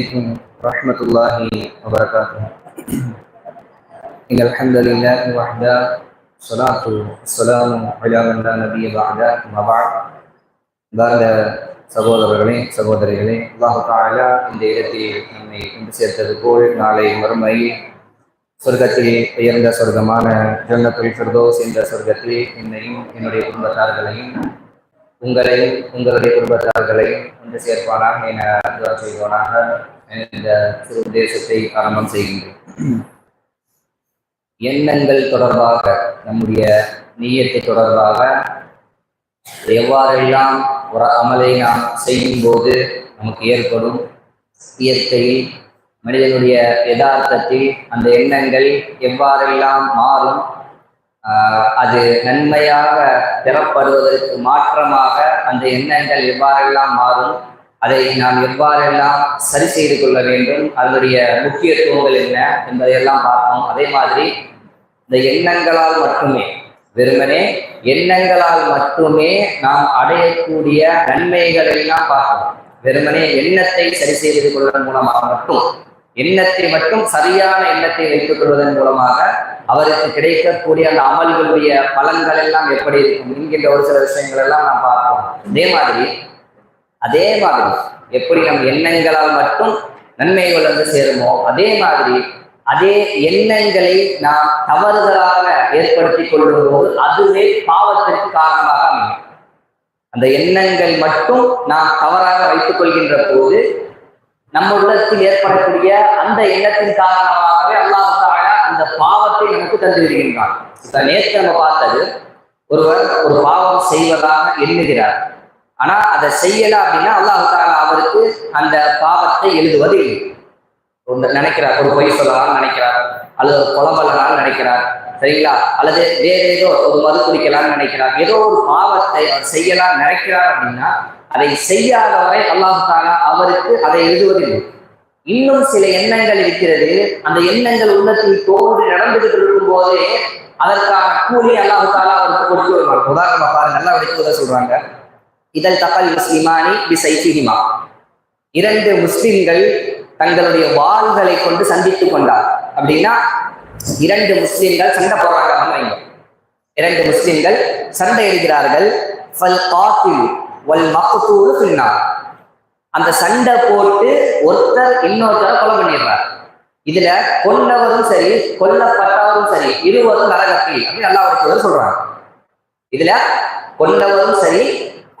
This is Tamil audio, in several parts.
عليكم ورحمة الله وبركاته إن الحمد لله وحده الصلاة والسلام على من لا نبي بعده أما بعد بعد சகோதரர்களே சகோதரிகளே அல்லாஹு தாலா இந்த இடத்தில் நம்மை கொண்டு சேர்த்தது போல் நாளை மறுமையில் சொர்க்கத்தில் உயர்ந்த சொர்க்கமான ஜன்னத்துல் ஃபிர்தோஸ் என்ற சொர்க்கத்தில் என்னையும் என்னுடைய குடும்பத்தார்களையும் உங்களையும் உங்களுடைய குடும்பத்தார்களையும் கொண்டு சேர்ப்பானாக என துவா செய்வானாக இந்த சிறு உத்தேசத்தை ஆரம்பம் செய்கின்றேன். எண்ணங்கள் தொடர்பாக நம்முடைய நீயத்தை தொடர்பாக எவ்வாறெல்லாம் ஒரு அமலை நாம் செய்யும் போது நமக்கு ஏற்படும் இயற்கையில் மனிதனுடைய யதார்த்தத்தில் அந்த எண்ணங்கள் எவ்வாறெல்லாம் மாறும் அது நன்மையாக பெறப்படுவதற்கு மாற்றமாக அந்த எண்ணங்கள் எவ்வாறெல்லாம் மாறும் அதை நாம் எவ்வாறெல்லாம் சரி செய்து கொள்ள வேண்டும் அதனுடைய முக்கியத்துவங்கள் என்ன என்பதையெல்லாம் பார்த்தோம் அதே மாதிரி இந்த எண்ணங்களால் மட்டுமே வெறுமனே எண்ணங்களால் மட்டுமே நாம் அடையக்கூடிய நன்மைகளெல்லாம் பார்க்கலாம் வெறுமனே எண்ணத்தை சரி செய்து கொள்வதன் மூலமாக மட்டும் எண்ணத்தை மட்டும் சரியான எண்ணத்தை வைத்துக் கொள்வதன் மூலமாக அவருக்கு கிடைக்கக்கூடிய அந்த அமல்களுடைய பலன்கள் எல்லாம் எப்படி இருக்கும் என்கின்ற ஒரு சில விஷயங்கள் எல்லாம் நாம் பார்ப்போம். அதே மாதிரி அதே மாதிரி எப்படி நம் எண்ணங்களால் மட்டும் நன்மைகள் வந்து சேருமோ அதே மாதிரி அதே எண்ணங்களை நாம் தவறுதலாக ஏற்படுத்தி கொள்ளும் போது அதுவே பாவத்திற்கு காரணமாக அமையும். அந்த எண்ணங்கள் மட்டும் நாம் தவறாக வைத்துக் கொள்கின்ற போது நம்ம உள்ளத்தில் ஏற்படக்கூடிய அந்த எண்ணத்தின் காரணமாகவே அல்லாஹ் அந்த பாவத்தை நமக்கு தந்து விடுகின்றான் இப்ப நேற்று நம்ம பார்த்தது ஒருவர் ஒரு பாவம் செய்வதாக எண்ணுகிறார். ஆனா அதை செய்யல அப்படின்னா அல்லாஹு தாலா அவருக்கு அந்த பாவத்தை எழுதுவது இல்லை நினைக்கிறார் ஒரு பொய் சொல்லலாம் நினைக்கிறார் அல்லது ஒரு குழம்பலாம் நினைக்கிறார் சரிங்களா? அல்லது வேற ஏதோ ஒரு மது குடிக்கலாம்னு நினைக்கிறார். ஏதோ ஒரு பாவத்தை அவர் செய்யலாம் நினைக்கிறார் அப்படின்னா அதை செய்யாத வரை அல்லாஹு தாலா அவருக்கு அதை எழுதுவதில்லை. இன்னும் சில எண்ணங்கள் இருக்கிறது. அந்த எண்ணங்கள் உள்ளத்தில் தோன்றி நடந்துகிட்டு இருக்கும் போதே அதற்கான கூலி அல்லாஹு தாலா அவருக்கு கொடுத்து வருவாங்க உதாரணமா பாருங்க நல்லா வடிச்சு சொல்றாங்க. இதழ் தப்பல் முஸ்லிமானி பி சைஃபிஹிமா இரண்டு முஸ்லிம்கள் தங்களுடைய வாள்களை கொண்டு சந்தித்துக் கொண்டார். அப்படின்னா இரண்டு முஸ்லிம்கள் சண்டை போடுறாங்க இரண்டு முஸ்லிம்கள் சண்டை எடுக்கிறார்கள். அந்த சண்டை போட்டு ஒருத்தர் இன்னொருத்தரை கொலை பண்ணிடுறாரு. இதுல கொல்லவரும் சரி கொல்லப்பட்டவரும் சரி இருவரும் நரகத்தில் அப்படின்னு நல்லா ஒருத்தர் சொல்றாங்க. இதுல கொல்லவரும் சரி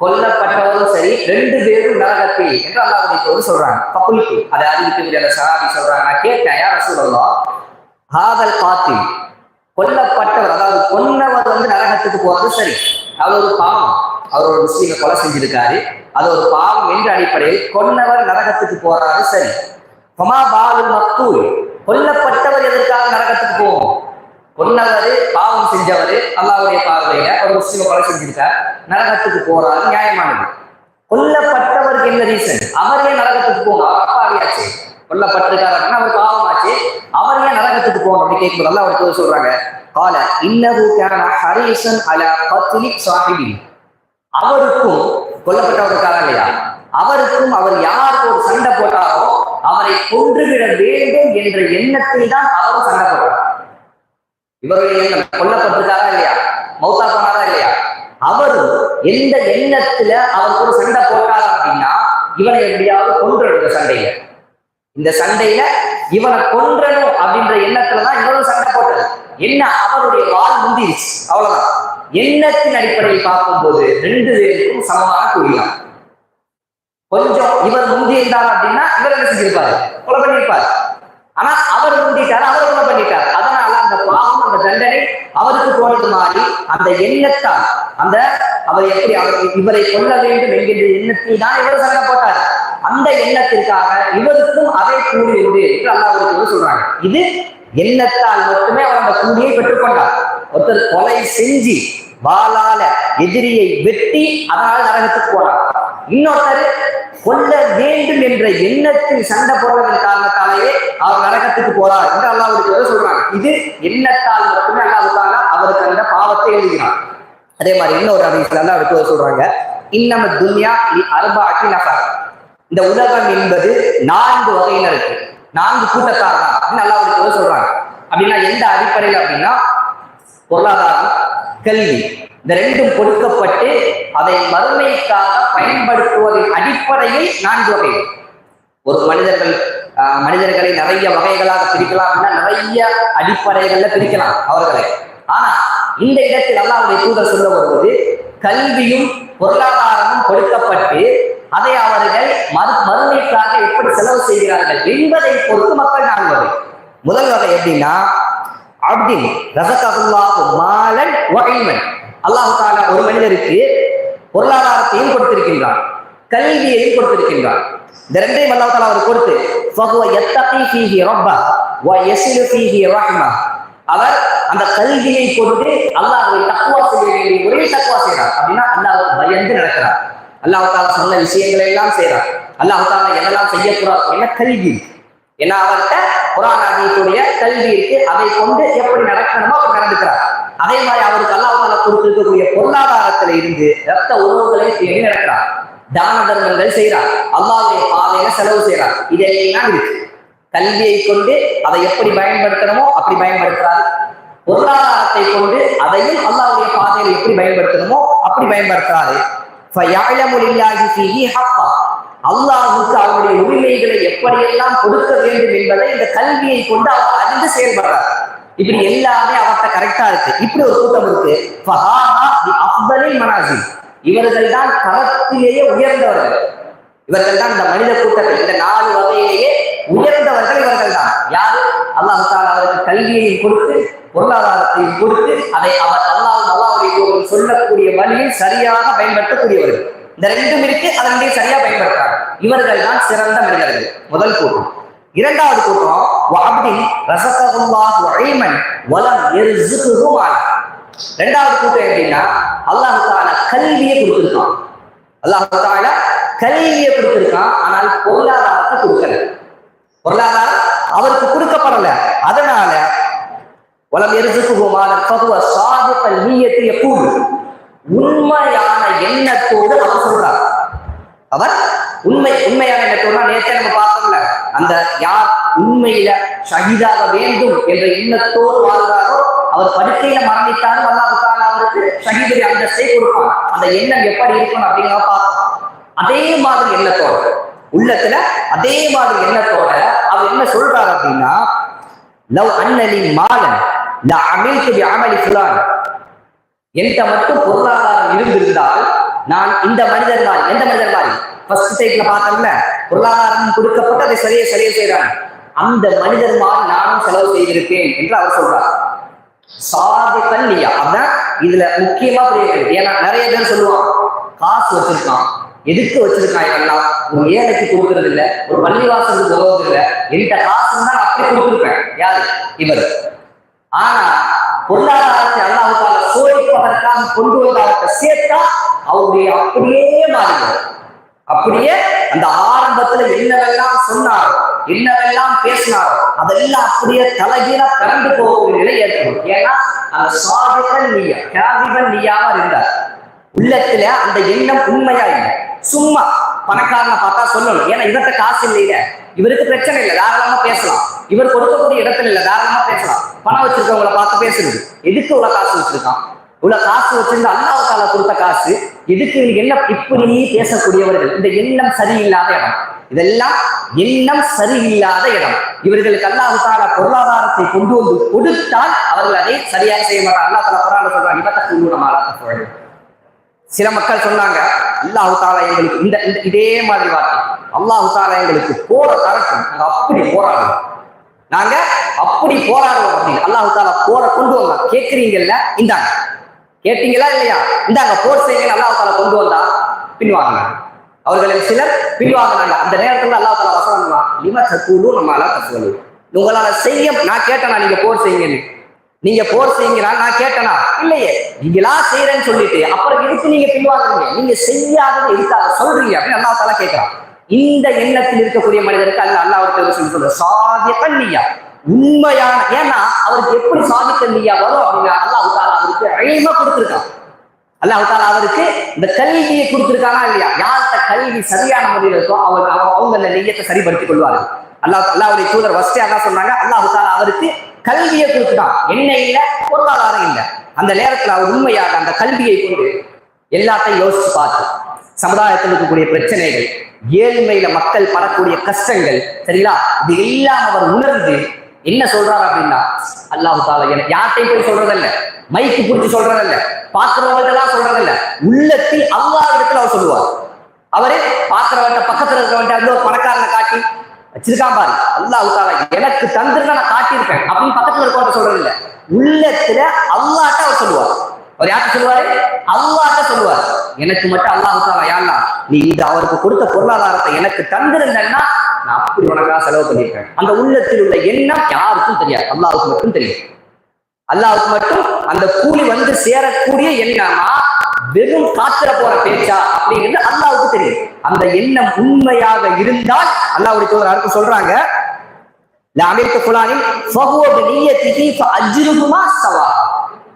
கொல்லப்பட்டவரும் சரி ரெண்டு பேரும் நரகத்தில் என்று அல்லாஹ் சொல்றாங்க. பப்புலுக்கு அதை அறிவிக்கக்கூடிய அந்த சகாபி சொல்றாங்க. நான் கேட்டேன் யார சொல்லலாம் ஹாதல் காத்தி கொல்லப்பட்டவர் அதாவது கொன்னவர் வந்து நரகத்துக்கு போறது சரி. அது ஒரு பாவம். அவர் ஒரு முஸ்லீமை கொலை செஞ்சிருக்காரு. அது ஒரு பாவம் என்ற அடிப்படையில் கொன்னவர் நரகத்துக்கு போறாரு சரி. பமா பாலு மக்கூல் கொல்லப்பட்டவர் எதற்காக நரகத்துக்கு போவோம்? கொன்னவர் பாவம் செஞ்சவர் அல்லாவுடைய பார்வையில ஒரு முஸ்லீமை கொலை செஞ்சிருக்கார். நரகத்துக்கு போறாரு நியாயமானது. கொல்லப்பட்டவருக்கு என்ன ரீசன் அவரே நரகத்துக்கு போகணும்? அவர் அப்பாவியாச்சு. கொல்லப்பட்டிருக்காரு அப்படின்னா அவர் பாவமாச்சு. அவர் ஏன் நரகத்துக்கு போகணும் அப்படின்னு கேட்கும்போது நல்லா அவர் சொல்றாங்க. கால இன்னது கேன ஹரீசன் அல பத்லி சாஹிபின். அவருக்கும் கொல்லப்பட்டவருக்காக இல்லையா? அவருக்கும் அவர் யாருக்கு ஒரு சண்டை போட்டாரோ அவரை கொன்றுவிட வேண்டும் என்ற எண்ணத்தில் தான் அவரும் சண்டை போட்டார். இவருடைய எண்ணம் கொல்லப்பட்டிருக்காரா இல்லையா? மௌத்தா போனாரா இல்லையா? அவரும் எந்த எண்ணத்துல அவருக்கு ஒரு சண்டை போட்டார் அப்படின்னா இவனை எப்படியாவது கொன்று சண்டையில. இந்த சண்டையில இவனை கொன்றணும் அப்படின்ற எண்ணத்துலதான் இவரும் சண்டை போட்டது என்ன? அவருடைய வாழ் முந்திருச்சு. அவ்வளவுதான். எண்ணத்தின் அடிப்படையில் பார்க்கும்போது ரெண்டு பேருக்கும் சமமாக கூறினார். கொஞ்சம் இவர் முந்தி இருந்தார் அப்படின்னா இவர் என்ன செஞ்சிருப்பாரு? கொலை பண்ணியிருப்பார் ஆனா அவர் முந்திட்டார் அவர் கொலை பண்ணிட்டார். அதனால அந்த பாவம் அந்த தண்டனை அவருக்கு போனது மாறி அந்த எண்ணத்தால் அந்த அவர் எப்படி அவர் இவரை கொல்ல வேண்டும் என்கின்ற எண்ணத்தில் தான் இவர் சண்டை போட்டார். அந்த எண்ணத்திற்காக இவருக்கும் அதே கூலி உண்டு என்று அல்லாஹ் சொல்றாங்க. இது எண்ணத்தால் மட்டுமே அவர் அந்த கூலியை பெற்றுக்கொண்டார். ஒருத்தர் கொலை செஞ்சு வாளால எதிரியை வெட்டி அதனால் நரகத்துக்கு போனார் இன்னொருத்தர் கொல்ல வேண்டும் என்ற எண்ணத்தில் சண்டை போடுவதன் காரணத்தாலேயே அவர் நரகத்துக்கு போறார் என்று அல்லாவுக்கு சொல்றாங்க இது எண்ணத்தால் மட்டுமே அல்லாவுக்காக அவருக்கு அந்த பாவத்தை எழுதுகிறார் அதே மாதிரி இன்னொரு அறிவியல் அல்லாவுக்கு சொல்றாங்க இன்னம துன்யா அருபாக்கி நபர் இந்த உலகம் என்பது நான்கு வகையினர் இருக்கு நான்கு கூட்டத்தார் தான் அப்படின்னு அல்லாஹ் சொல்றாங்க. அப்படின்னா எந்த அடிப்படையில் அப்படின்னா பொருளாதாரம் கல்வி. இந்த ரெண்டும் கொடுக்கப்பட்டு அதை மறுமைக்காக பயன்படுத்துவதன் அடிப்படையில் நான்கு வகை ஒரு மனிதர்கள் ஆஹ், மனிதர்களை நிறைய வகைகளாக பிரிக்கலாம் நிறைய அடிப்படைகள்ல பிரிக்கலாம் அவர்களை. ஆனா இந்த இடத்தில் அல்லாவுடைய தூதர் சொல்ல வருவது கல்வியும் பொருளாதாரமும் கொடுக்கப்பட்டு அதை அவர்கள் மறு மறுமைக்காக எப்படி செலவு செய்கிறார்கள் என்பதை பொறுத்து மக்கள் நான்கு வகை. முதல் வகை எப்படின்னா அப்தின் ரசகல்லாஹு மாலன் வகைமன் அல்லாஹு தாலா ஒரு மனிதருக்கு பொருளாதாரத்தையும் கொடுத்திருக்கின்றான் கல்வியையும் கொடுத்திருக்கின்றான் இந்த ரெண்டையும் அல்லாஹ் தாலா அவர் கொடுத்து ஃபஹுவ யத்தகி ஃபீஹி ரப்பா வ யஸிலு ஃபீஹி ரஹ்மா அவர் அந்த கல்வியை கொண்டு அல்லாஹ்வை தக்வா செய்ய வேண்டிய முறையில் தக்வா செய்கிறார். அப்படின்னா அல்லாஹ்வுக்கு பயந்து நடக்கிறார். அல்லாஹ் தாலா சொன்ன விஷயங்களை எல்லாம் செய்கிறார். அல்லாஹ் தாலா எதெல்லாம் செய்யக்கூடாது? என்ன கல்வி? ஏன்னா அவர்கிட்ட குரான் அதிகத்துடைய கல்வி இருக்கு. அதை கொண்டு எப்படி நடக்கணுமோ அவர் நடந்துக்கிறார். அதே மாதிரி அவருக்கு அல்லாஹால கொடுத்திருக்கக்கூடிய பொருளாதாரத்துல இருந்து ரத்த உறவுகளை தேடி நடக்கிறார். தான தர்மங்கள் செய்கிறார். அல்லாவுடைய பாதையில செலவு செய்கிறார். இதெல்லாம் இருக்கு. கல்வியை கொண்டு அதை எப்படி பயன்படுத்தணுமோ அப்படி பயன்படுத்துறாரு. பொருளாதாரத்தை கொண்டு அதையும் அல்லாவுடைய பாதையில எப்படி பயன்படுத்தணுமோ அப்படி பயன்படுத்துறாரு. அல்லாஹுக்கு அவருடைய உரிமைகளை எப்படியெல்லாம் கொடுக்க வேண்டும் என்பதை இந்த கல்வியை கொண்டு அவர் அறிந்து செயல்படுறார். இப்படி எல்லாமே அவர்கிட்ட கரெக்டா இருக்கு. இப்படி ஒரு கூட்டம் இருக்கு. மனாசி இவர்கள் தான் தரத்திலேயே உயர்ந்தவர்கள். இவர்கள் தான் இந்த மனித கூட்டத்தை இந்த நாலு வகையிலேயே உயர்ந்தவர்கள் இவர்கள் தான். யாரு? அல்லாஹு அவருக்கு கல்வியையும் கொடுத்து பொருளாதாரத்தையும் கொடுத்து அதை அவர் அல்லாஹ் அல்லாவுடைய சொல்லக்கூடிய வழியில் சரியாக பயன்படுத்தக்கூடியவர்கள். இந்த ரெண்டும் இருக்கு அதனுடைய சரியா பயன்படுத்துறாங்க இவர்கள் தான் சிறந்த மனிதர்கள். முதல் கூட்டம். இரண்டாவது கூட்டம் வஅப்தின் ரஸகல்லாஹு இல்மன் வலம் யர்ஸுகுஹு ரெண்டாவது கூட்டம் எப்படின்னா அல்லாஹ் தாலா கல்வியை கொடுத்திருக்கான். அல்லாஹ் தாலா கல்வியை கொடுத்திருக்கான் ஆனால் பொருளாதாரத்தை கொடுக்கல. பொருளாதாரம் அவருக்கு கொடுக்கப்படல. அதனால வலம் எரிசுக்கு பகுவ சாதுக்கள் நீயத்தை கூடு உண்மையான எண்ணத்தோடு அவர் உண்மை உண்மையாக உண்மை உண்மையான நேற்று நம்ம பார்த்தோம்ல. அந்த யார் உண்மையில ஷகிதாக வேண்டும் என்ற எண்ணத்தோடு வாழ்கிறாரோ அவர் படுக்கையில மரணித்தாலும் அல்லாவுக்கான அவருக்கு ஷஹீதுடைய அந்தஸ்தை கொடுப்பான். அந்த எண்ணம் எப்படி இருக்கணும் அப்படிங்கிற பார்த்தோம் அதே மாதிரி எண்ணத்தோட உள்ளத்துல அதே மாதிரி எண்ணத்தோட அவர் என்ன சொல்றாரு அப்படின்னா லவ் அண்ணலி மாலன் ல அமில்து பி அமலி ஃபுலான். என்கிட்ட மட்டும் பொருளாதாரம் இருந்திருந்தால் நான் இந்த மனிதர் மாதிரி எந்த மனிதர் மாதிரி? ஃபர்ஸ்ட் சைட்ல பார்த்தோம்ல பொருளாதாரம் கொடுக்கப்பட்டு அதை சரியா சரியா செய்றாங்க. அந்த மனிதர் மாதிரி நானும் செலவு செய்திருக்கேன் என்று அவர் சொல்றார். சாதிக்கல் இல்லையா அதான் இதுல முக்கியமா புரியுது ஏன்னா நிறைய பேர் சொல்லுவான் காசு வச்சிருக்கான். எதுக்கு வச்சிருக்கான் இவெல்லாம்? ஒரு ஏழைக்கு கொடுக்கறது இல்ல ஒரு பள்ளிவாசலுக்கு உதவுறது இல்ல என்கிட்ட காசு இருந்தா நான் அப்படி கொடுத்துருப்பேன். யாரு? இவர். ஆனா பொருளாதாரத்தை அல்லாஹால சோதிப்பதற்காக கொண்டு வந்தவர்கிட்ட சேர்த்தா அவருடைய அப்படியே மாறிடும் அப்படியே அந்த ஆரம்பத்துல என்னவெல்லாம் சொன்னாரோ என்னவெல்லாம் பேசினார் அதெல்லாம் அப்படியே தலைகீழா கலந்து போகும் நிலை ஏற்படும். ஏன்னா அந்த சாதிகள் நீயா கேதிபன் நீயாம இருந்தார். உள்ளத்துல அந்த எண்ணம் உண்மையா இல்லை. சும்மா பணக்காரனை பார்த்தா சொல்லணும். ஏன்னா இவர்கிட்ட காசு இல்லைங்க இவருக்கு பிரச்சனை இல்லை. தாராளமா பேசலாம். இவர் கொடுக்கக்கூடிய இடத்துல இல்லை. தாராளமா பேசலாம். பணம் வச்சிருக்கவங்களை பார்த்து பேசுறது. எதுக்கு இவ்வளவு காசு வச்சிருக்கான்? இவ்வளவு காசு வச்சிருந்த அல்லாஹால கொடுத்த காசு. எதுக்கு என்ன இப்படி பேசக்கூடியவர்கள். இந்த எண்ணம் சரியில்லாத இடம். இதெல்லாம் எண்ணம் சரியில்லாத இடம். இவர்களுக்கு அல்லாஹு தாலா பொருளாதாரத்தை கொண்டு வந்து கொடுத்தால் அவர்கள் அதை சரியாக செய்ய மாட்டாங்க. அல்லா தாலா குரான்ல சொல்றாங்க இவத்த குழுனமாலா சில மக்கள் சொன்னாங்க அல்லாஹு தாலா எங்களுக்கு இந்த இந்த இதே மாதிரி வார்த்தை. அல்லாஹு தாலா எங்களுக்கு போற தரட்டும் நாங்க அப்படி போராடுவோம். நாங்க அப்படி போராடுவோம் அப்படின்னு அல்லாஹு தாலா போற கொண்டு வரலாம் கேட்குறீங்கல்ல இந்தாங்க. கேட்டீங்களா இல்லையா? இந்தாங்க போர் செய்யுங்க அல்லாஹ் தாலா கொண்டு வந்தா. பின்வாங்க. அவர்களில் சிலர் பின்வாங்கினாங்க. அந்த நேரத்துல அல்லாஹ் தாலா வசனம் லிம தக்கூலும் நம்ம அல்லா தப்புவது உங்களால செய்ய நான் கேட்டேனா நீங்க போர் செய்யுங்கன்னு? நீங்க போர் செய்யுங்களா நான் கேட்டனா? இல்லையே. நீங்களா செய்யறேன்னு சொல்லிட்டு அப்புறம் எதுக்கு நீங்க பின்வாங்குறீங்க? நீங்க செய்யாதது எதுக்காக சொல்றீங்க? அப்படின்னு அல்லாஹ் தாலா கேட்கிறான் இந்த எண்ணத்தில் இருக்கக்கூடிய மனிதருக்கு அல்ல அல்லாஹ் அவருக்கு சொல்லி சொல்ற சாதிய கண்ணியா உண்மையான ஏன்னா அவருக்கு எப்படி சாதிக்க நீயா வரும் அப்படின்னா அல்லாஹ் தாலா அவருக்கு அழிமா கொடுத்துருக்கான். அல்லாஹ் தாலா அவருக்கு இந்த கல்வியை கொடுத்துருக்கானா இல்லையா? யார்கிட்ட கல்வி சரியான முறையில் இருக்கோ அவர் அவங்க- அவங்க அந்த நெய்யத்தை சரிப்படுத்திக் கொள்வார்கள். அல்லாஹ் அல்லாவுடைய தூதர் ஃபர்ஸ்ட் தான் சொன்னாங்க? அல்லாஹ் தாலா அவருக்கு கல்வியை கொடுத்துட்டான். என்ன இல்லை பொருளாதாரம் இல்லை. அந்த நேரத்தில் அவர் உண்மையாக அந்த கல்வியை கொண்டு எல்லாத்தையும் யோசிச்சு பார்த்து சமுதாயத்தில் இருக்கக்கூடிய பிரச்சனைகள் ஏழ்மையில மக்கள் படக்கூடிய கஷ்டங்கள் சரிங்களா? இது எல்லாம் அவர் உணர்ந்து என்ன சொல்றாரு அப்படின்னா அல்லாஹு தாலா எனக்கு யார்கிட்டையும் போய் சொல்றதல்ல. மைக்கு பிடிச்சி சொல்றதல்ல. பாக்குறவங்கள்ட்ட சொல்றதல்ல. உள்ளத்தில் அல்லா இடத்துல அவர் சொல்லுவார். அவரு பாக்குறவன்ட்ட பக்கத்துல இருக்கிறவன்ட்ட வந்து ஒரு பணக்காரனை காட்டி வச்சிருக்கான் பாரு. அல்லாஹ் தாலா எனக்கு தந்திருந்தா நான் காட்டியிருப்பேன் அப்படின்னு பக்கத்துல இருக்கவன்ட்ட சொல்றதில்ல. உள்ளத்துல அல்லாட்ட அவர் சொல்லுவார். அவர் யார்கிட்ட சொல்லுவாரு? அல்லாட்ட சொல்லுவார். எனக்கு மட்டும் அல்லாஹ் தாலா யாருன்னா நீ இது அவருக்கு கொடுத்த பொருளாதாரத்தை எனக்கு தந்திருந்தேன்னா நான் அப்படி உனக்காக செலவு பண்ணியிருக்கேன். அந்த உள்ளத்தில் உள்ள எண்ணம் யாருக்கும் தெரியாது. அல்லாவுக்கு மட்டும் தெரியும். அல்லாவுக்கு மட்டும் அந்த கூலி வந்து சேரக்கூடிய எண்ணமா வெறும் காத்திர போற பேச்சா அப்படிங்கிறது அல்லாவுக்கு தெரியும். அந்த எண்ணம் உண்மையாக இருந்தால் அல்லாவுடைய தூதர் அடுத்து சொல்றாங்க? அமெரிக்க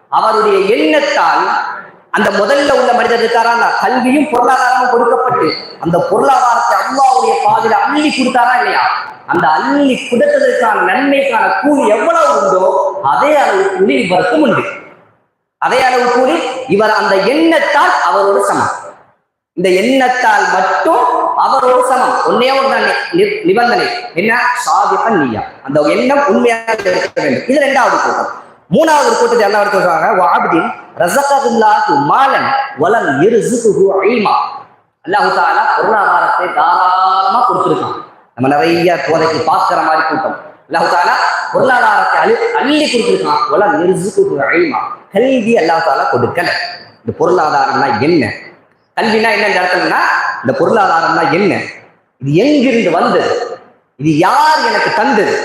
அவருடைய எண்ணத்தால் அந்த முதல்ல உள்ள மனிதர் இருக்காரா கல்வியும் பொருளாதாரமும் கொடுக்கப்பட்டு அந்த பொருளாதாரத்தை அல்லாவுடைய பாதையில அள்ளி கொடுத்தாரா இல்லையா? அந்த அள்ளி கொடுத்ததற்கான நன்மைக்கான கூலி எவ்வளவு உண்டோ அதே அளவு கூலி இவருக்கும் உண்டு. அதே அளவு கூலி இவர் அந்த எண்ணத்தால் அவரோடு சமம். இந்த எண்ணத்தால் மட்டும் அவரோடு சமம். ஒன்னே ஒரு நி- நிபந்தனை. என்ன? சாதிப்பன் நீயா. அந்த எண்ணம் உண்மையாக இருக்க வேண்டும். இது ரெண்டாவது கூட்டம். மூணாவது கூட்டத்தை என்ன சொல்றாங்க வாபிதின் ரசகதுல்லாஹு மாலன் வலன் இர்சுகுஹு இல்மா அல்லாஹ் தாலா பொருளாதாரத்தை தாராளமா கொடுத்துருக்கான். நம்ம நிறைய தோதைக்கு பார்க்கிற மாதிரி கூட்டம். அல்லாஹு தாலா பொருளாதாரத்தை அள்ளி அள்ளி கொடுத்திருக்கான். வலன் இர்சுகுஹு இல்மா கல்வி அல்லாஹு தாலா கொடுக்கல. இந்த பொருளாதாரம்னா என்ன? கல்வினா என்ன இந்த இடத்துலன்னா இந்த பொருளாதாரம்னா என்ன? இது எங்கிருந்து வந்தது? இது யார் எனக்கு தந்தது?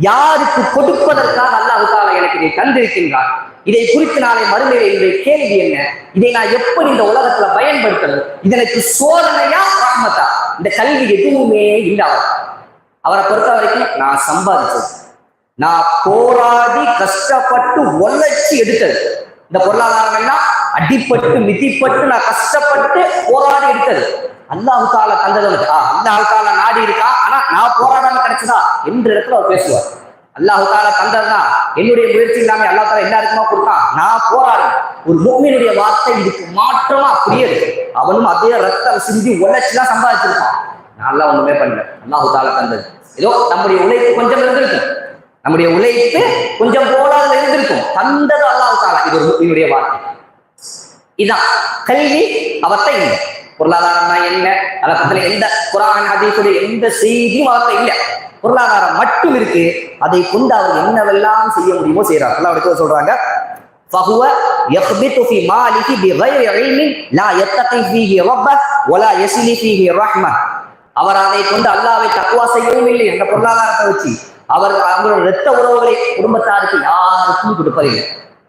யாருக்கு கொடுப்பதற்காக அல்லாஹால எனக்கு இதை தந்திருக்கின்றார்? இதை குறித்து நாளை மறுமையில என்னுடைய கேள்வி என்ன? இதை நான் எப்படி இந்த உலகத்துல பயன்படுத்துறது? இதனுக்கு சோதனையா ரஹ்மத்தா? இந்த கல்வி எதுவுமே இல்லாத அவரை பொறுத்த வரைக்கும் நான் சம்பாதிச்சது. நான் போராடி கஷ்டப்பட்டு உழைச்சி எடுத்தது. இந்த பொருளாதாரம் எல்லாம் அடிப்பட்டு மிதிப்பட்டு நான் கஷ்டப்பட்டு போராடி எடுத்தது. அல்லாஹு தால தந்தது ஆ, அல்லாஹு தால நாடி இருக்கா? ஆனா நான் போராடாம கிடைச்சதா? என்ற இடத்துல அவர் பேசுவார். அல்லாஹு தால தந்ததுதான் என்னுடைய முயற்சி இல்லாம அல்லா என்ன எல்லாருக்குமா கொடுத்தான் நான் போராடுறேன் ஒரு மூமியினுடைய வார்த்தை இதுக்கு மாற்றமா அப்படியே இருக்கு அவனும் அதே ரத்தம் சிந்தி உழைச்சு தான் சம்பாதிச்சிருக்கான். நான் ஒண்ணுமே பண்ணல. அல்லாஹு தால தந்தது. ஏதோ நம்முடைய உழைப்பு கொஞ்சம் இருந்திருக்கும். நம்முடைய உழைப்பு கொஞ்சம் போடாத இருந்திருக்கும். தந்தது அல்லாஹ் தாலா. இது ஒரு முஸ்லிமுடைய வார்த்தை. இதான் கல்வி அவத்தை இல்லை பொருளாதாரம்னா என்ன அதை பத்தின எந்த குரான் ஹதீஸுடைய எந்த செய்தியும் அவர்த்த இல்லை பொருளாதாரம் மட்டும் இருக்கு அதை கொண்டு அவர் என்னவெல்லாம் செய்ய முடியுமோ செய்யறார் அல்லாஹ் அடுத்து சொல்றாங்க فهو يخبط في ماله بغير علم لا يتقي فيه ربه ولا يصل فيه رحمه அவர் அதை கொண்டு அல்லாவை தக்குவா செய்யவும் இல்லை என்ற பொருளாதாரத்தை வச்சு அவர் அவங்களோட இரத்த உறவுகளை குடும்பத்தாருக்கு யாருக்கும் கொடுப்பதில்லை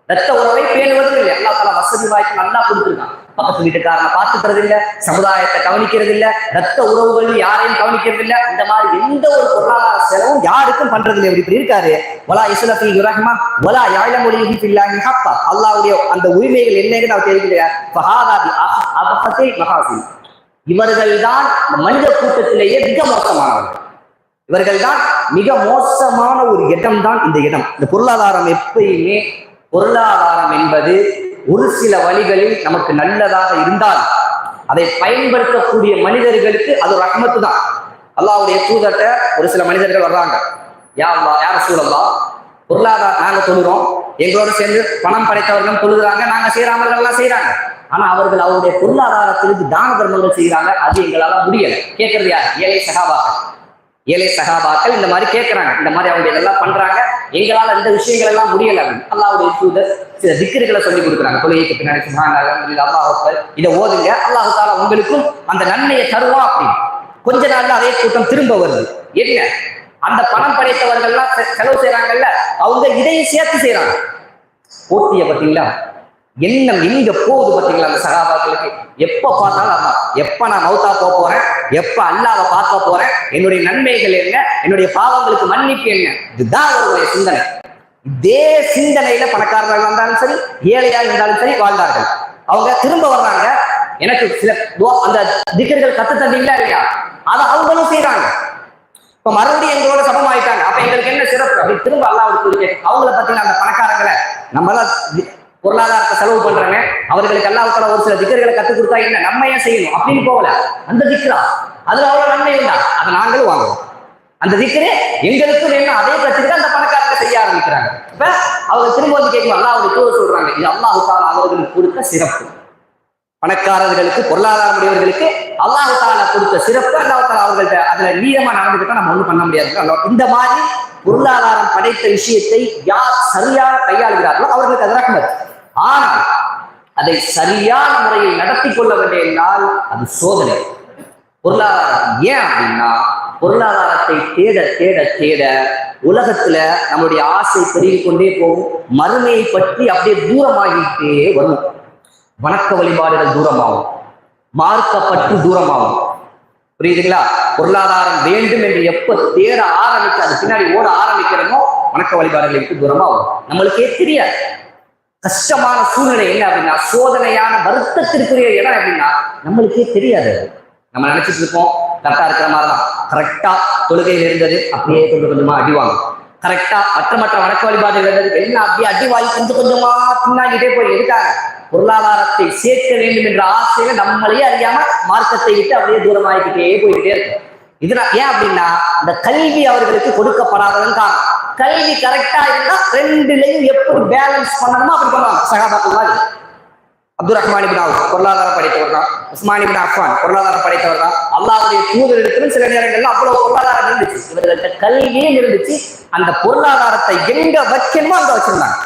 ரத்த உறவை பேணுவதும் இல்லை அல்லா தலா வசதி வாய்ப்பு நல்லா கொடுத்துருக்கான் பக்கத்து வீட்டுக்காரனை பார்த்துக்கிறது இல்ல சமுதாயத்தை கவனிக்கிறது இல்ல ரத்த உறவுகள் யாரையும் கவனிக்கிறது இல்ல இந்த மாதிரி எந்த ஒரு பொருளாதார செலவும் யாருக்கும் பண்றது இல்லை இப்படி இருக்காரு. வலா இஸ்லஃபி யுரஹ்மா வலா யாழமொழி பில்லாஹி ஹப்பா அல்லாவுடைய அந்த உரிமைகள் என்னன்னு அவர் தெரிவிக்கிறார் ஃபஹாதாபி அபஹத்தை மகாசி இவர்கள் தான் மனித கூட்டத்திலேயே மிக மோசமானவர்கள். இவர்கள் தான் மிக மோசமான ஒரு இடம் தான் இந்த இடம். இந்த பொருளாதாரம் எப்பயுமே பொருளாதாரம் என்பது ஒரு சில வழிகளில் நமக்கு நல்லதாக இருந்தால் அதை பயன்படுத்தக்கூடிய மனிதர்களுக்கு அது ஒரு ரஹ்மத்து தான் அல்லாவுடைய தூதர்கிட்ட ஒரு சில மனிதர்கள் வர்றாங்க. யா யார் சூழல்லா பொருளாதாரம் நாங்க தொழுகிறோம் எங்களோட சேர்ந்து பணம் படைத்தவர்களும் தொழுகிறாங்க. நாங்க செய்யறாமர்கள் எல்லாம் செய்யறாங்க ஆனா அவர்கள் அவருடைய பொருளாதாரத்திற்கு தான தர்மங்கள் செய்யறாங்க அது எங்களால முடியல. கேட்கறது யார்? ஏழை சகாபாக்கள். ஏழை சகாபாக்கள் இந்த மாதிரி கேட்கறாங்க இந்த மாதிரி அவங்க இதெல்லாம் பண்றாங்க. எங்களால் இந்த விஷயங்கள் எல்லாம் முடியல. அப்படின்னு அல்லாவுடைய தூதர் சில திக்கர்களை சொல்லி கொடுக்குறாங்க. தொழுகைக்கு பின்னாடி சுகாங்க அல்லாஹ் இதை ஓதுங்க. அல்லாஹு தாலா உங்களுக்கும் அந்த நன்மையை தருவான் அப்படின்னு. கொஞ்ச நாள்ல அதே கூட்டம் திரும்ப வருது. என்ன? அந்த பணம் படைத்தவர்கள்லாம் செ- செலவு செய்யறாங்கல்ல அவங்க இதையும் சேர்த்து செய்யறாங்க போட்டிய பார்த்தீங்களா எண்ணம் எங்க போகுது பாத்தீங்களா அந்த சகாபாக்களுக்கு? எப்ப பார்த்தாலும் அதான் எப்ப நான் மௌத்தா போக போறேன் எப்ப அல்லாவை பார்க்க போறேன் என்னுடைய நன்மைகள் என்ன என்னுடைய பாவங்களுக்கு மன்னிப்பு என்ன? இதுதான் அவருடைய சிந்தனை. இதே சிந்தனையில பணக்காரர்களாக இருந்தாலும் சரி ஏழையாக இருந்தாலும் சரி வாழ்ந்தார்கள். அவங்க திரும்ப வர்றாங்க. எனக்கு சில அந்த திகர்கள் கத்து தந்தீங்களா இல்லையா? அதை அவங்களும் செய்யறாங்க இப்ப மறுபடியும் எங்களோட சமமாயிட்டாங்க. அப்ப எங்களுக்கு என்ன சிறப்பு? அப்படி திரும்ப அல்லாவுக்கு அவங்கள பாத்தீங்கன்னா அந்த பணக்காரங்களை நம்ம பொருளாதாரத்தை செலவு பண்றாங்க அவர்களுக்கு அல்லாவுக்கான ஒரு சில திக்கர்களை கத்து கொடுத்தா என்ன? நம்ம ஏன் செய்யணும்? அப்படின்னு போகல. அந்த திக்ரா அதுல அவ்வளவு நன்மை உண்டா அதை நாங்களும் வாங்குவோம் அந்த திக்கரே எங்களுக்கும் வேணும். அதே கத்துக்கிட்டு அந்த பணக்காரங்க செய்ய ஆரம்பிக்கிறாங்க. இப்ப அவங்க திரும்ப வந்து கேட்கும் அல்லாவுடைய தூர சொல்றாங்க இது அல்லாஹுக்கான அவர்களுக்கு கொடுத்த சிறப்பு. பணக்காரர்களுக்கு பொருளாதார உடையவர்களுக்கு அல்லாஹு தாலா கொடுத்த சிறப்பு. அல்லாஹு தாலா அவர்கள்ட்ட அதுல நீளமா நடந்துகிட்டா நம்ம ஒண்ணும் பண்ண முடியாது. இந்த மாதிரி பொருளாதாரம் படைத்த விஷயத்தை யார் சரியாக கையாளுகிறார்களோ அவர்களுக்கு அது ரகமது ஆனால் அதை சரியான முறையில் நடத்தி கொள்ள வேண்டும் என்றால் அது சோதனை. பொருளாதாரம் ஏன் அப்படின்னா பொருளாதாரத்தை தேட தேட தேட உலகத்துல நம்மளுடைய ஆசை பெருகி கொண்டே போகும். மறுமையை பற்றி அப்படியே தூரமாகிட்டே வரும். வணக்க வழிபாடுகள் தூரமாகும். மார்க்கப்பட்டு தூரமாகும். புரியுதுங்களா? பொருளாதாரம் வேண்டும் என்று எப்ப தேட ஆரம்பிச்சு அது பின்னாடி ஓட ஆரம்பிக்கிறோமோ வணக்க வழிபாடுகளுக்கு தூரமாகும். நம்மளுக்கே தெரியாது. கஷ்டமான சூழ்நிலை என்ன அப்படின்னா சோதனையான வருத்தத்திற்குரிய இடம் அப்படின்னா நம்மளுக்கே தெரியாது. நம்ம நினைச்சிட்டு இருப்போம் கரெக்டா இருக்கிற மாதிரி தான் கரெக்டா தொழுகையில் இருந்தது அப்படியே கொஞ்சம் கொஞ்சமா அடிவாங்க கரெக்டா மற்ற மற்ற வணக்க வழிபாடுகள் இருந்தது எல்லாம் அப்படியே அடிவாய் கொஞ்சம் கொஞ்சமா பின்னாடிட்டே போய் இருக்காங்க பொருளாதாரத்தை சேர்க்க வேண்டும் என்ற ஆசையில நம்மளையே அறியாம மார்க்கத்தை விட்டு அப்படியே தூரமாகிக்கிட்டே போய்கிட்டே இருக்கும். இதுனா ஏன் அப்படின்னா இந்த கல்வி அவர்களுக்கு கொடுக்கப்படாததன் காரணம். கல்வி கரெக்டா இருந்தா ரெண்டுலையும் எப்படி பேலன்ஸ் பண்ணணுமோ அப்படி பண்ணுவாங்க சகாபாக்கள் மாதிரி. அப்துல் ரஹ்மான் இபின் அவுஃப் பொருளாதாரம் படைத்தவர் தான். உஸ்மான் இபின் அஃபான் பொருளாதாரம் படைத்தவர் தான். அல்லாவுடைய தூதர்களுக்கும் சில நேரங்கள்ல அவ்வளவு பொருளாதாரம் இருந்துச்சு. இவர்கள்ட்ட கல்வியும் இருந்துச்சு. அந்த பொருளாதாரத்தை எங்க வைக்கணுமோ அங்க வச்சிருந்தாங்க.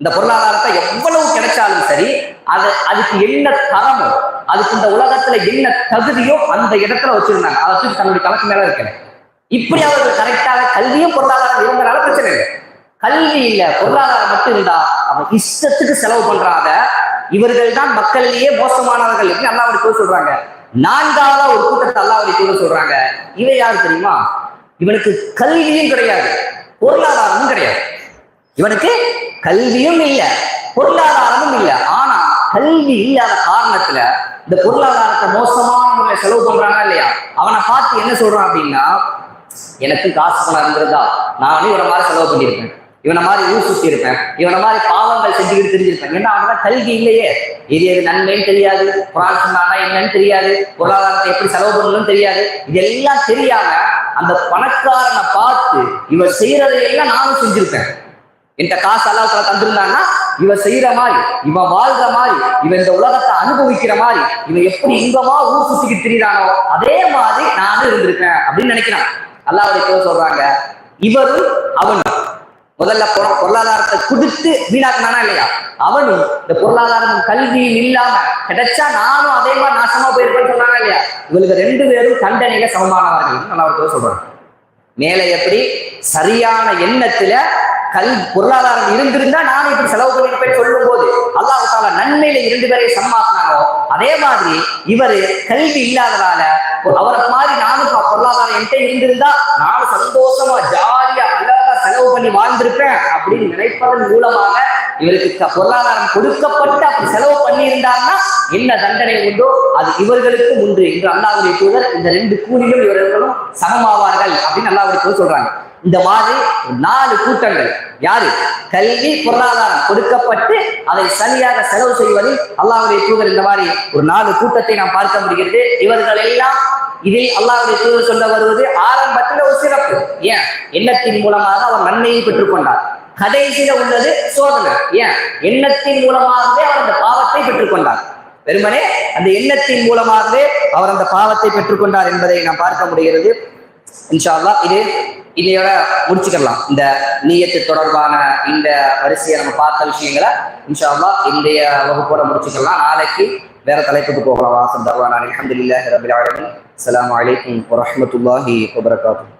இந்த பொருளாதாரத்தை எவ்வளவு கிடைச்சாலும் சரி அது அதுக்கு என்ன தரமோ அதுக்கு இந்த உலகத்துல என்ன தகுதியோ அந்த இடத்துல வச்சிருந்தாங்க. அதை தூக்கி தன்னுடைய கணக்கு மேல இருக்கிறேன் இப்படி அவர்கள் கரெக்டாக கல்வியும் பொருளாதாரம் இருந்தனால பிரச்சனை இல்லை. கல்வி இல்ல பொருளாதாரம் மட்டும் இருந்தா அவன் இஷ்டத்துக்கு செலவு பண்றாங்க. இவர்கள் தான் மக்களிலேயே மோசமானவர்கள் அப்படின்னு அல்லாவுடைய தூர் சொல்றாங்க. நான்காவதா ஒரு கூட்டத்தை அல்லாவுடைய தூர் சொல்றாங்க. இவன் யாரு தெரியுமா? இவனுக்கு கல்வியும் கிடையாது பொருளாதாரமும் கிடையாது. இவனுக்கு கல்வியும் இல்லை பொருளாதாரமும் இல்லை. ஆனா கல்வி இல்லாத காரணத்துல இந்த பொருளாதாரத்தை மோசமான முறையில செலவு பண்றானா இல்லையா? அவனை பார்த்து என்ன சொல்றான் அப்படின்னா எனக்கு காசு பணம் இருந்திருந்தா நானும் இவனை மாதிரி செலவு பண்ணியிருப்பேன். இவனை மாதிரி ஊர் சுத்தி இருப்பேன். இவனை மாதிரி பாவங்கள் செஞ்சுக்கிட்டு தெரிஞ்சிருப்பேன். ஏன்னா அவனுக்கு கல்வி இல்லையே. இது எது நன்மைன்னு தெரியாது. குரான் சொன்னானா என்னன்னு தெரியாது. பொருளாதாரத்தை எப்படி செலவு பண்ணணும்னு தெரியாது. இதெல்லாம் தெரியாம அந்த பணக்காரனை பார்த்து இவன் செய்யறதையெல்லாம் நானும் செஞ்சிருப்பேன். என்கிட்ட காசு அல்லாஹ் தந்திருந்தான்னா இவன் செய்யற மாதிரி இவன் வாழ்ற மாதிரி இவன் இந்த உலகத்தை அனுபவிக்கிற மாதிரி இவன் எப்படி இன்பமா ஊர் சுத்திக்கிட்டு திரியிறானோ அதே மாதிரி நானும் இருந்திருக்கேன் அப்படின்னு நினைக்கிறான். அல்லாஹ் சொல்றாங்க இவரும் அவனும் முதல்ல பொருளாதாரத்தை கொடுத்து வீணாக்குனானா இல்லையா? அவனும் இந்த பொருளாதாரம் கல்வியும் இல்லாம கிடைச்சா நானும் அதே மாதிரி நாசமா போயிருப்பேன்னு சொன்னாங்க இல்லையா? இவளுக்கு ரெண்டு பேரும் தண்டனையில சமமானவர்கள் நல்லா சொல்றாங்க மேலே எப்படி? சரியான எண்ணத்துல கல் பொருளாதாரம் இருந்திருந்தா நானும் இப்படி செலவு பண்ணிருப்பேன் சொல்லும் போது அல்லாஹ் தாலா நன்மையில இரண்டு பேரை சமமாக்குனாரோ? அதே மாதிரி இவர் கல்வி இல்லாததால அவரை மாதிரி நானும் பொருளாதாரம் என்கிட்ட இருந்திருந்தா நானும் சந்தோஷமா ஜாலியா அழகா செலவு பண்ணி வாழ்ந்திருப்பேன் அப்படின்னு நினைப்பதன் மூலமாக இவருக்கு பொருளாதாரம் கொடுக்கப்பட்டு அப்படி செலவு பண்ணியிருந்தாங்கன்னா என்ன தண்டனை உண்டோ? அது இவர்களுக்கும் உண்டு. என்று அல்லாவுடைய தூதர் இந்த ரெண்டு கூலிகள் இவர்களும் சமமாவார்கள் அப்படின்னு அல்லாவுடைய தூதர் சொல்றாங்க. இந்த மாதிரி ஒரு நாலு கூட்டங்கள். யாரு? கல்வி பொருளாதாரம் கொடுக்கப்பட்டு அதை சரியாக செலவு செய்வதில் அல்லாவுடைய தூதர் இந்த மாதிரி ஒரு நாலு கூட்டத்தை நாம் பார்க்க முடிகிறது. இவர்கள் எல்லாம் இதில் அல்லாவுடைய தூதர் சொல்ல வருவது ஆரம்பத்தில் ஒரு சிறப்பு. ஏன்? எண்ணத்தின் மூலமாக அவர் நன்மையை பெற்றுக்கொண்டார். கடைசியில உள்ளது சோதனை. ஏன்? எண்ணத்தின் மூலமாகவே அவர் அந்த பாவத்தை பெற்றுக்கொண்டார் வெறுமனே அந்த எண்ணத்தின் மூலமாகவே அவர் அந்த பாவத்தை பெற்றுக்கொண்டார் என்பதை நாம் பார்க்க முடிகிறது. இன்ஷால்லா இது இதையோட முடிச்சுக்கலாம். இந்த நீயத்து தொடர்பான இந்த வரிசையை நம்ம பார்த்த விஷயங்களை இன்ஷால்லா இன்றைய வகுப்போட முடிச்சுக்கலாம். நாளைக்கு வேற தலைப்புக்கு போகலாம். வாசம் தருவான் அலமதுல்லாஹி ரபில் ஆலமின். அஸ்ஸலாமு வலைக்கம் வரமத்துல்லாஹி வபரகாத்து